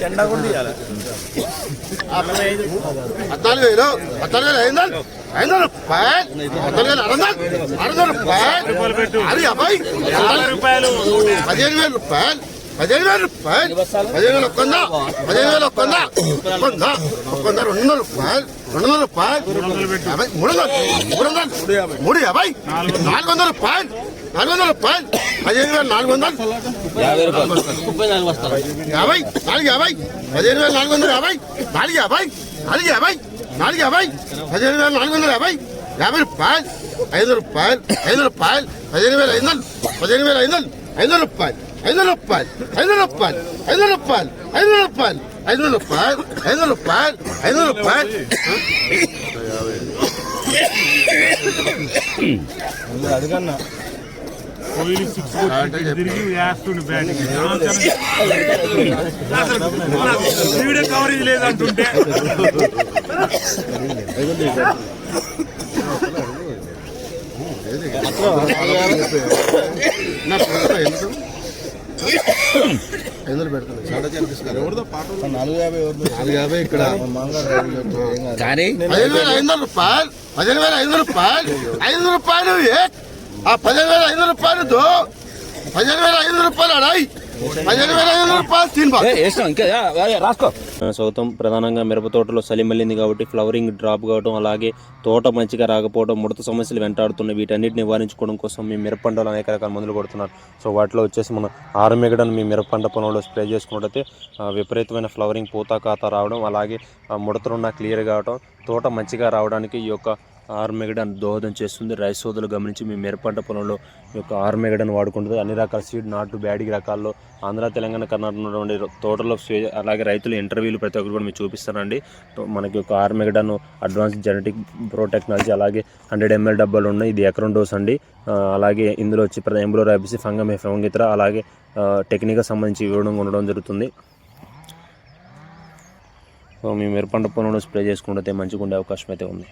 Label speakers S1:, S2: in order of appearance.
S1: చెండా కూడా తీయాలి
S2: పద్నాలుగు వేలు పద్నాలుగు వేలు ఐదు వందలు ఐదు వందలు రూపాయలు పద్నాలుగు వేలు అరవై అరవై రూపాయలు అది యాభై
S1: రూపాయలు
S2: పదిహేను వేలు రూపాయలు పదిహేను వేలు రూపాయలు పదిహేను వేలు ఒక్కందా పదిహేను వేలు ఒక్కందా ఒక్కందా ఒక్కందా రెండు వందల రూపాయలు రెండు వందల రూపాయలు యాభై మూడు వందలు మూడు వందలు మూడు యాభై నాలుగు వందల రూపాయలు నాలుగు వందల రూపాయలు పదిహేను వేలు నాలుగు వందలు. యాభై నాలుగు యాభై పదిహేను వేల నాలుగు వందల యాభై నాలుగు యాభై నాలుగు యాభై నాలుగు యాభై పదిహేను వేల నాలుగు వందల యాభై యాభై రూపాయలు ఐదు రూపాయలు ఐదు రూపాయలు పదిహేను వేల ఐదు వందలు పదిహేను వేల ఐదు వందలు ఐదు రూపాయలు ఐదు రూపాయలు ఐదు రూపాయలు ఐదు రూపాయలు ఐదు రూపాయలు ఐదు రూపాయలు ఐదు రూపాయలు ఐదు రూపాయలు.
S1: అదిగన్నా.
S3: కోహ్లీ సిక్స్ తిరిగి బ్యాటింగ్ కవరేజ్ లేదంటుంటే
S4: కానీ
S2: ఐదు వందల ఐదు రూపాయలు ఐదు వందల రూపాయలు ఐదు రూపాయలు ఆ పదిహేను వేల ఐదు రూపాయలు పదిహేను వేల ఐదు రూపాయలు
S4: అడాయి
S5: సౌతం ప్రధానంగా మిరప తోటలో చలిమల్లింది కాబట్టి ఫ్లవరింగ్ డ్రాప్ కావడం అలాగే తోట మంచిగా రాకపోవడం ముడత సమస్యలు వెంటాడుతున్నాయి వీటన్నిటిని నివారించుకోవడం కోసం మీ మిరప పంటలో అనేక రకాల మందులు కొడుతున్నారు. సో వాటిలో వచ్చేసి మనం ఆరుమెగడను మీ మిరప పంట పొలంలో స్ప్రే చేసుకున్నట్టయితే విపరీతమైన ఫ్లవరింగ్ పూత కాత రావడం అలాగే ఆ, ముడతలున్న క్లియర్ కావడం తోట మంచిగా రావడానికి ఈ యొక్క ఆర్మెగడన్ దోహదం చేస్తుంది. రైస్ సోదలు గమనించి మీ మిరపంట పొలంలో ఈ యొక్క ఆర్మెగడన్ వాడుకుంటుంది. అన్ని రకాల సీడ్ నాటు బ్యాడిగి రకాల్లో ఆంధ్ర తెలంగాణ కర్ణాటక తోటలో అలాగే రైతులు ఇంటర్వ్యూలు ప్రతి ఒక్కరు కూడా మీకు చూపిస్తానండి మనకి ఒక Armageddon advance genetic pro technology అలాగే హండ్రెడ్ ఎంఎల్ డబ్బాలు ఉన్నాయి. ఇది ఎకరం డోస్ అండి. అలాగే ఇందులో వచ్చి ఎంబ్లో ఎంబ్రో రైబిసి ఫంగం ఫంగితర అలాగే టెక్నిక్గా సంబంధించి వివరంగా ఉండడం జరుగుతుంది. సో మీ మిరపంట పొలంలో స్ప్రే చేసుకుంటే మంచిగా ఉండే అవకాశం అయితే ఉంది.